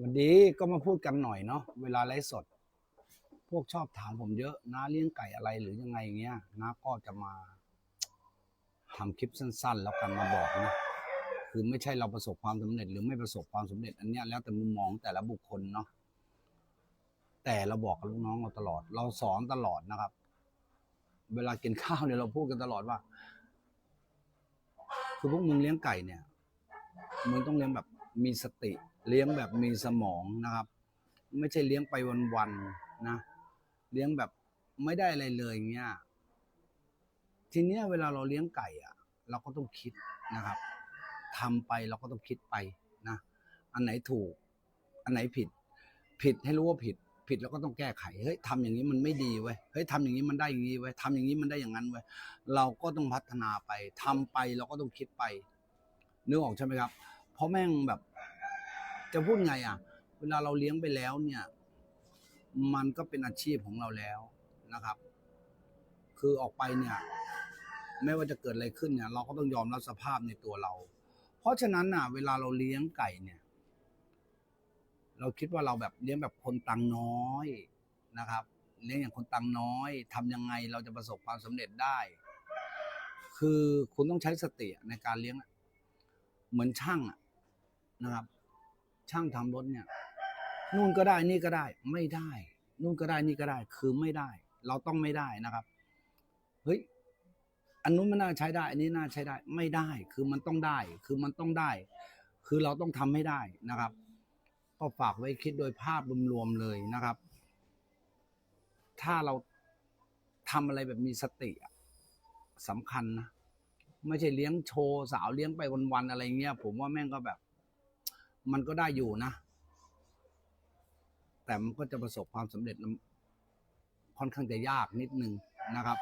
วันดีก็มาพูดกันหน่อยเนาะเวลาไลฟ์สด พวกชอบถามผมเยอะน้าเลี้ยงไก่อะไรหรือยังไงเงี้ยน้าก็จะมาทำคลิปสั้น ๆ แล้วกันมาบอกนะคือไม่ใช่เราประสบความสำเร็จ หรือไม่ประสบความสำเร็จ อันเนี้ยแล้วแต่มุมมองแต่ละบุคคลเนาะแต่เราบอกกับลูกน้องเราตลอด เราสอนตลอดนะครับ เวลากินข้าวเนี่ยเราพูดกันตลอดว่า คือพวกมึงเลี้ยงไก่เนี่ยมึงต้องเลี้ยงแบบ มีสติ เลี้ยงแบบมีสมองนะครับ ไม่ใช่เลี้ยงไปวันๆนะ เลี้ยงแบบไม่ได้อะไรเลยเงี้ยทีเนี้ยเวลาเราเลี้ยงไก่อะเราก็ต้องคิดนะครับทำไปเราก็ต้องคิดไปนะอันไหนถูก อันไหนผิด ผิดให้รู้ว่าผิด ผิดแล้วก็ต้องแก้ไขเฮ้ยทำอย่างนี้มันไม่ดีเว้ยเฮ้ยทำอย่างนี้มันได้อย่างนี้เว้ยทำอย่างนี้มันได้อย่างนั้นเว้ยเราก็ต้องพัฒนาไปทำไปเราก็ต้องคิดไปนึกออกใช่ไหมครับ เพราะแม่งแบบ จะพูดไงอะ เวลาเราเลี้ยงไปแล้วเนี่ย มันก็เป็นอาชีพของเราแล้วนะครับ คือออกไปเนี่ย ไม่ว่าจะเกิดอะไรขึ้นเนี่ย เราก็ต้องยอมรับสภาพในตัวเรา เพราะฉะนั้นน่ะ เวลาเราเลี้ยงไก่เนี่ย เราคิดว่าเราแบบเลี้ยงแบบคนตังน้อยนะครับ เลี้ยงอย่างคนตังน้อยทำยังไงเราจะประสบความสำเร็จได้ คือคุณต้องใช้สติในการเลี้ยงเหมือนช่างอะ นะครับ ช่างทำรถเนี่ยนู่นก็ได้นี่ก็ได้ ไม่ได้นู่นก็ได้นี่ก็ได้ คือไม่ได้ เราต้องไม่ได้นะครับเฮ้ยอันนู้นมันน่าใช้ได้ อันนี้น่าใช้ได้ ไม่ได้ คือมันต้องได้ คือมันต้องได้ คือเราต้องทำให้ได้นะครับ ก็ฝากไว้คิดโดยภาพรวมๆเลยนะครับ ถ้าเราทำอะไรแบบมีสติอะสำคัญนะ ไม่ใช่เลี้ยงโชว์สาวเลี้ยงไปวันๆอะไรเงี้ย ผมว่าแม่งก็แบบ มันก็ได้อยู่นะ แต่มันก็จะประสบความสำเร็จค่อนข้างจะยากนิดนึงนะครับ